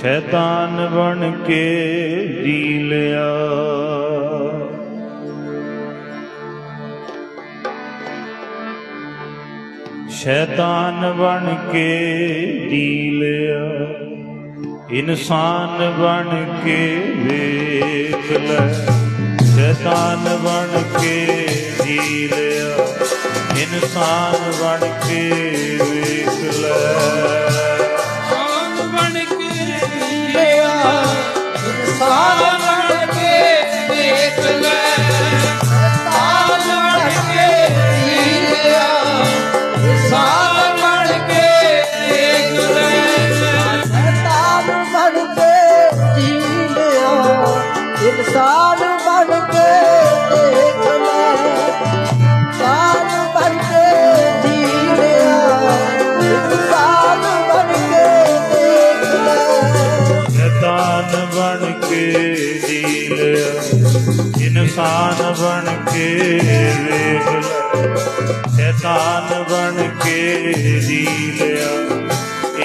ਸ਼ੈਤਾਨ ਬਣ ਕੇ ਜੀ ਲਿਆ। ਸ਼ੈਤਾਨ ਬਣ ਕੇ ਜੀ ਲਿਆ। ਇਨਸਾਨ ਬਣ ਕੇ ਵੇਖ ਲੈ। ਸ਼ੈਤਾਨ ਬਣ ਕੇ ਜੀ ਲਿਆ। ਇਨਸਾਨ ਬਣ ਕੇ ਵੇਖ ਲੈ। ਲਿਆ ਇਨਸਾਨ ਬਣ ਕੇ ਵੇਖ ਲੈ। ਸ਼ੈਤਾਨ ਬਣ ਕੇ ਜੀ ਲਿਆ।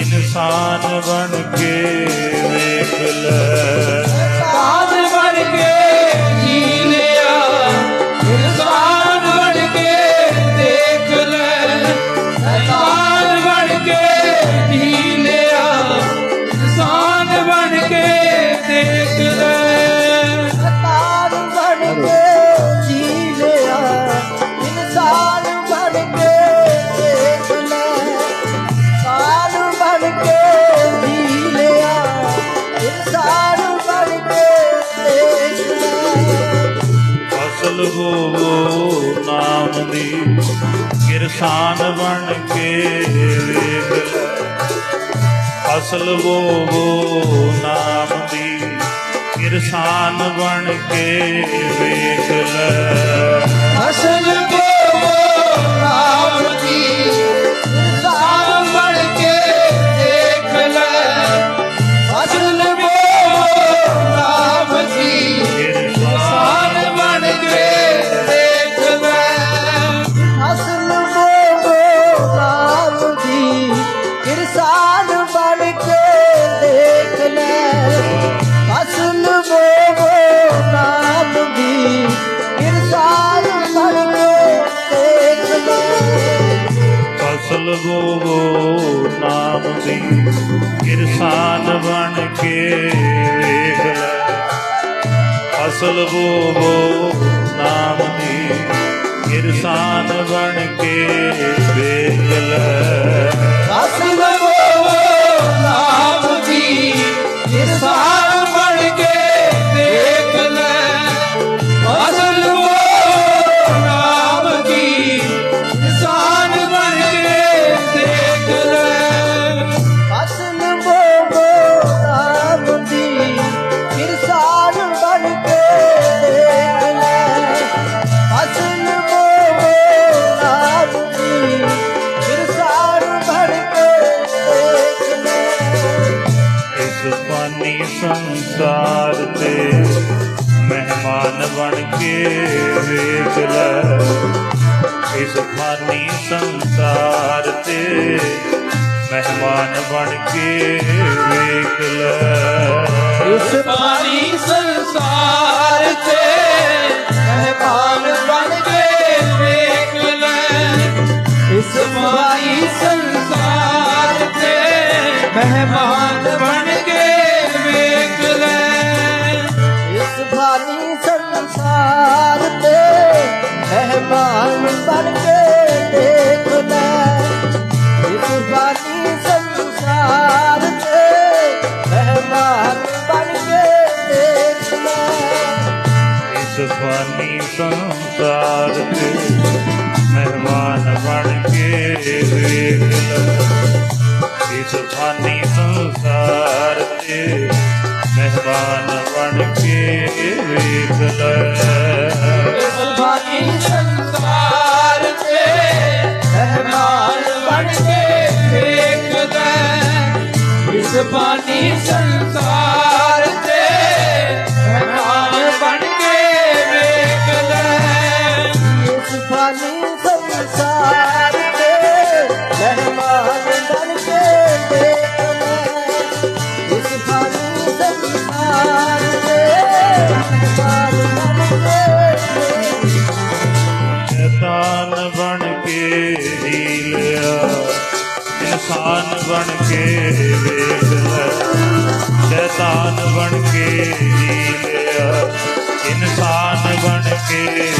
ਇਨਸਾਨ ਬਣ ਕੇ ਵੇਖ ਲੈ। ਕਿਰਸਾਨ ਬਣ ਕੇ ਵੇਖ। ਲੈ ਫਸਲ ਹੋਵੋ ਨਾਮ ਦੀ ਕਿਰਸਾਨ ਬਣ ਕੇ ਵੇਖ ਲੈ। ਅਸਲ ਫਸਲ ਹੋਵੋ ਨਾਮ ਦੀ ਕਿਰਸਾਨ ਬਣ ਕੇ ਵੇਖ ਲੈ। ਫਸਲ ਹੋਵੋ ਨਾਮ ਦੀ ਕਿਰਸਾਨ ਬਣ ਕੇ ਵੇਖ ਲੈ। ਪਾਨੀ ਸੰਸਾਰ ਤੇ ਮਹਿਮਾਨ ਬਣ ਕੇ ਵੇਖ ਲੈ ਇਸ ਪਾਨੀ ਸੰਸਾਰ ਤੇ ਮਹਿਮਾਨ ਬਣ ਕੇ ਵੇਖ ਲੈ ਇਸ ਪਾਣੀ ਸੰਸਾਰ ਤੇ ਮਹਿਮਾਨ ਬਣ ਕੇ ਵੇਖ ਲੈ ਇਸ ਮਹਿਮਾਨ ਬਣ ਕੇ ਦੇਖ ਲੈ ਇਸ ਬਾਨੀ ਸੰਸਾਰ ਤੇ ਮਹਿਮਾਨ ਬਣ ਕੇ ਦੇਖ ਲੈ ਇਸ ਫਾਨੀ ਸੰਸਾਰ ਤੇ ਮਹਿਮਾਨ ਬਣ ਕੇ ਵੇਖ ਲੈ ਇਸ ਫਾਨੀ ਸੰਸਾਰ ਇਸ ਬਾਣੀ ਸੰਸਾਰ ਤੇ ਮਹਿਮਾਨ ਬਣ ਕੇ ਵੇਖ ਲੈ। ਇਸ ਬਾਣੀ ਸੰਸਾਰ ਤੇ ਮਹਿਮਾਨ ਬਣ ਕੇ ਵੇਖ ਲੈ। ਇਸ ਬਾਣੀ ਸੰਸਾਰ ਤੇ ਮਹਿਮਾਨ ਬਣ ਕੇ ਵੇਖ ਲੈ। ਸ਼ੈਤਾਨ ਬਣ ਕੇ ਜੀ ਲਿਆ ਇਨਸਾਨ ਬਣ ਕੇ